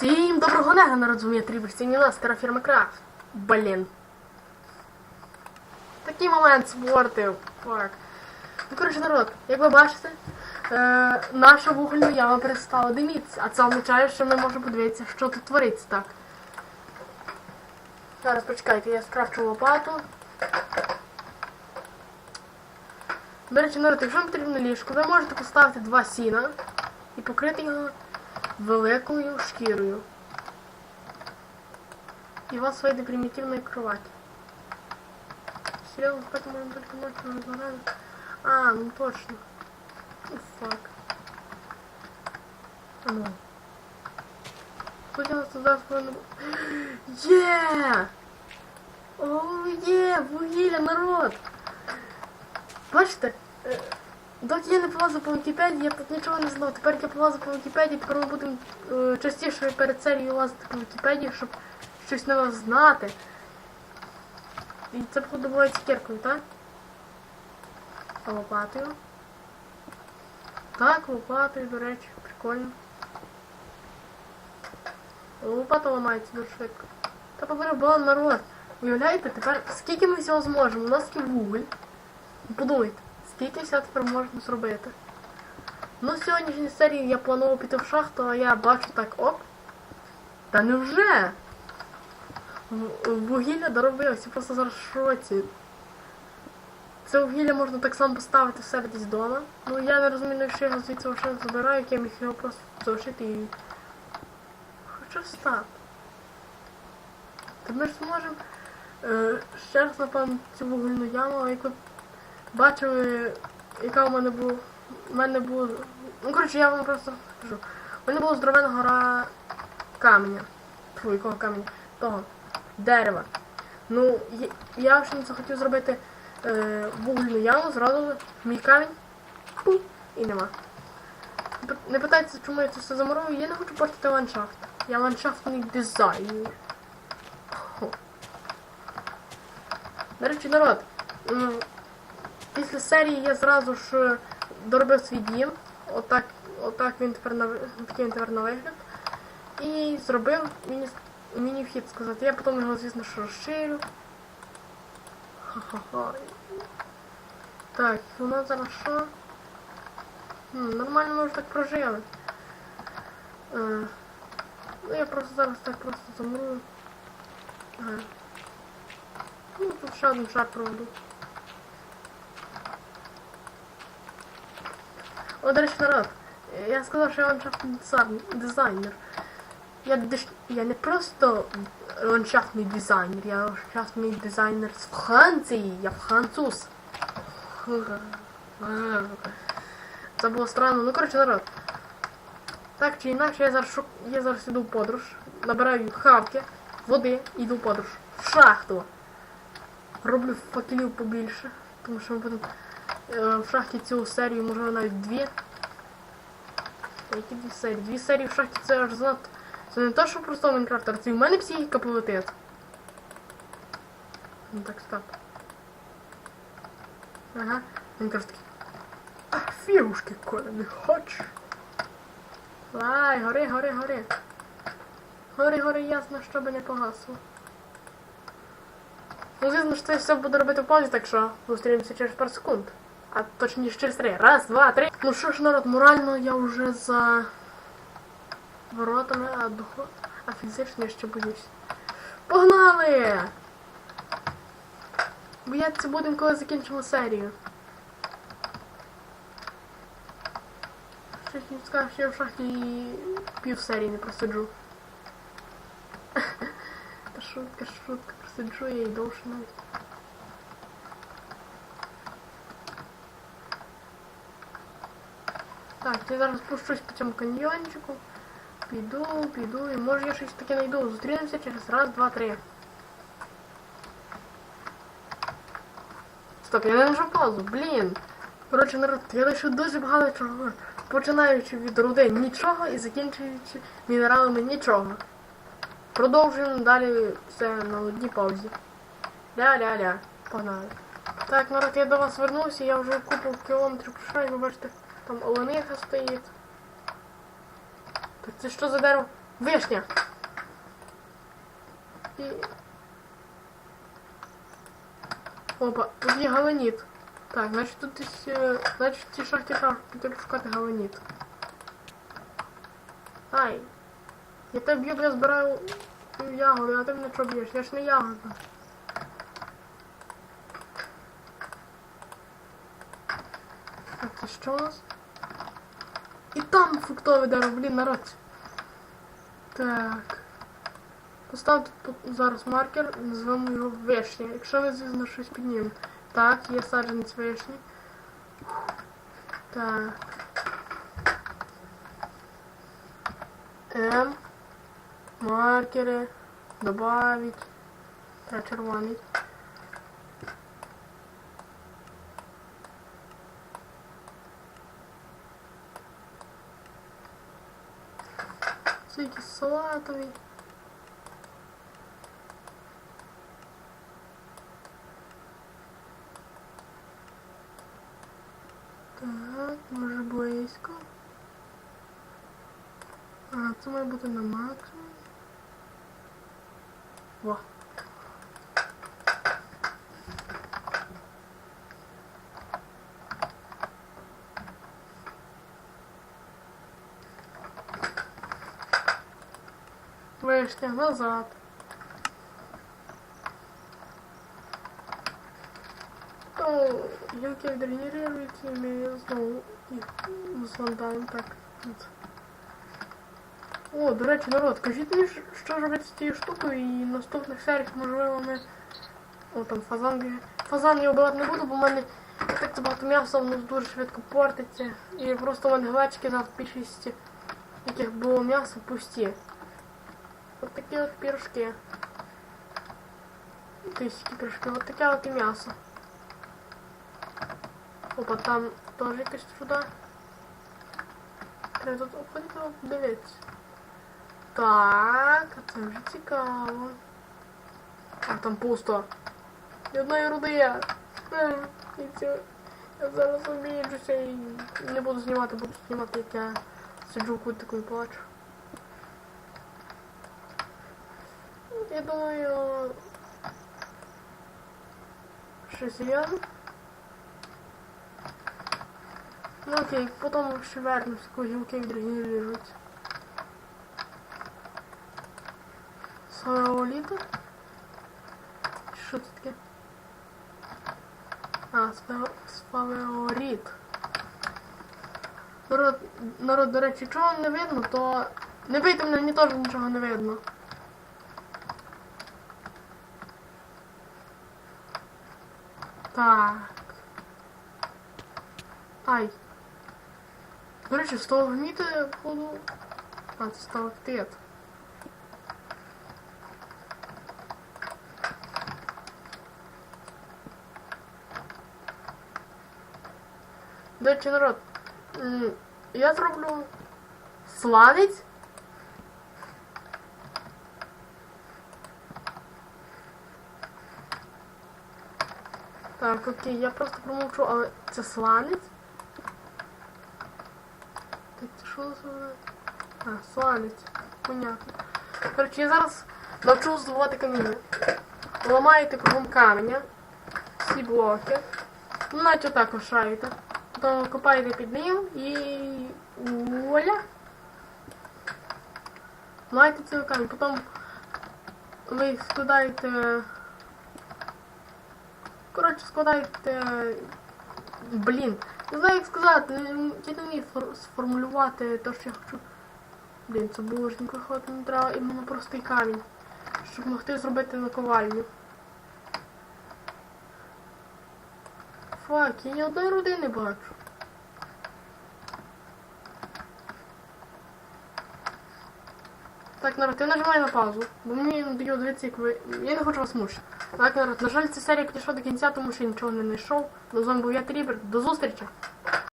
Всім доброго нега, народ, з вами Тріберстіні Лестера, фірма Крафт. Блін. Такий момент спортив. Фак. Ну, коротше, народ, як ви бачите, е, наша вугільна яма перестала димітися, а це означає, що ми можемо подивитися, що тут твориться так. Зараз почекайте, я скрафчу лопату. До речі, народ, якщо вам потрібно ліжко, ви можете поставити два сіна і покрити його великою шкірою. І у вас вийде примітивна кровать. Серйозно, спати можна тільки ночью розмовляти. А, ну точно. Ну, фак. А ну. Тут я нас туди повинно... Є! О, є! Вугілля, народ! Бачите? Доки я не полазив по Вікіпедії, я тут нічого не знав. Тепер я полазив по Вікіпедії, тепер ми будемо е, частіше перед серією лазити по Вікіпедії, щоб щось нове знати. І це походу буває цукеркою, так? А лопатою. Так, лопатою, до речі, прикольно. Лопата ламається дуже швидко. Та повербала народ. Уявляєте, тепер скільки ми всього зможемо? У нас є вуголь. Подумайте, скільки тепер можна зробити. Ну, сьогоднішній серії я планував піти в шахту, а я бачу так, оп. Та невже? Вугілля доробилося, я просто зараз в шоці. Це вугілля можна так само поставити в себе десь вдома. Ну я не розумію, якщо я його звідси вже забираю, як я міг його просто залишити і. Хочу встати. Та ми ж зможемо е, ще раз напевно цю вугільну яму, як ви бачили, яка у мене була. У мене було. Ну коротше, я вам просто кажу. У мене була здоровена гора каменя. Фу, якого каменя? Того. Дерева. Ну, я, вже не захотів зробити е, вугільну яму, зразу мій камінь. Пу, і нема. Не пи- питайте, чому я це все замурую, я не хочу портити ландшафт. Я ландшафтний дизайнер. До речі, народ. Після серії я зразу ж е, доробив свій дім. Отак, отак він тепер на він тепер на вигляд. І зробив міні, міні-вхід сказати. Я потім його, звісно, що розширю. Ха-ха-ха. Так, у нас зараз що? Хм, нормально ми вже так прожили. Е, ну я просто зараз так просто замрую. Ага. Ну, тут ще один шар проведу. О, до речі, народ, я сказав, що я ландшафтний дизайнер. Я, диш... я не просто ландшафтний дизайнер, я ландшафтний дизайнер з Франції, я француз. Це було странно. Ну, коротше, народ. Так чи інакше, я зараз, шук... я зараз іду в подорож, набираю хавки, води, іду в подорож. В шахту. Роблю факелів побільше, тому що ми будемо в шахті цю серію, можливо, навіть дві. Які дві серії? Дві серії в шахті це аж занадто. Це не то, що просто Майнкрафтер, це і в мене психіка полетить. Ну так, стоп. Ага, Майнкрафт такий. А, фігушки, коли не хочеш. Лай, гори, гори, гори. Гори, гори, ясно, щоб не погасло. Ну, звісно, що це все буду робити в паузі, так що зустрінемося через пару секунд. А точніше через три. Раз, два, три. Ну що ж, народ, морально я вже за воротами, а духо... А фізично я ще боюсь. Погнали! Боятися будемо, коли закінчимо серію. Щось не скажу, що я в шахті пів серії не просиджу. Та шутка, шутка, просиджу я і довше навіть. Так, я зараз спущусь по цьому каньйончику. Піду, піду, і може я щось таке знайду. Зустрінемося через раз, два, три. Стоп, я не нажав паузу, блін. Коротше, народ, я лишу дуже багато чого. Починаючи від руди нічого і закінчуючи мінералами нічого. Продовжуємо далі все на одній паузі. Ля-ля-ля. Погнали. Так, народ, я до вас вернувся, я вже купу кілометрів пройшов, і ви бачите, там олениха стоїть. Так це що за дерево? Вишня. І... Опа, тут є галаніт. Так, значить тут десь, е, значить в цій шахті треба шукати галаніт. Ай. Я тебе б'ю, я збираю ягоди, а ти мене що б'єш? Я ж не ягода. Так, це що у нас? І там фруктове дерево, блін, народ. Так. Поставте тут зараз маркер, назвемо його вишня. Якщо ви, звісно, щось піднімемо. Так, є саджанець вишні. Так. М. Маркери. Добавить. Та червоний. Це салатовый. Так, може близько. А, це має бути на максимум. Во. Вишня назад. Гілки відрегенеруються, і ми знову їх зладаємо так. О, до речі, народ, кажіть що- що робити цією штукою, і в наступних серіях, можливо, ми... О, там фазан. Фазан я вбивати не буду, бо в мене так це багато м'яса, воно дуже швидко портиться. І просто в мене глечки за більшість, яких було м'ясо, пусті. От такі от пірожки. Тисячі пірожки, от таке от і м'ясо. Опа, там теж якась труда. Треба тут обходити дивитися. Так, а це вже цікаво. А там пусто. Ні одної руди є. Е, І це. Я зараз обіджуся і не буду знімати, буду знімати, як я сиджу в кутику і плачу. Я думаю... Щось є. Ну окей, потім ще вернусь, коли гілки відрегенерують. Сфеоліта? Що це таке? А, сфе- Народ, народ, до речі, вам не видно, то не бийте мене, мені теж нічого не видно. Так. Ай. До речі, сталагміти, походу... А, це сталактит. До речі, народ, м, я зроблю сланець. Так, окей, я просто промовчу, але це сланець. Так, це що за... А, сланець. Понятно. Коротше, я зараз навчу здобувати каміння. Ламаєте кругом каменя. Всі блоки. Ну, наче так ошаєте. Потім копаєте під ним і... Оля. Маєте цілий камінь. Потім ви складаєте... Коротше, складаєте... Блін. Не знаю, як сказати. Я не вмію сформулювати те, що я хочу. Блін, це булочник виходить, не треба іменно простий камінь. Щоб могти зробити наковальню. Фак, я ні одної руди не бачу. Так, народ, я нажимаю на паузу, бо мені надоїло дивитися, як ви. Я не хочу вас мучити. Так, народ, на жаль, ця серія підійшла до кінця, тому що я нічого не знайшов. До з був я Трібер. До зустрічі!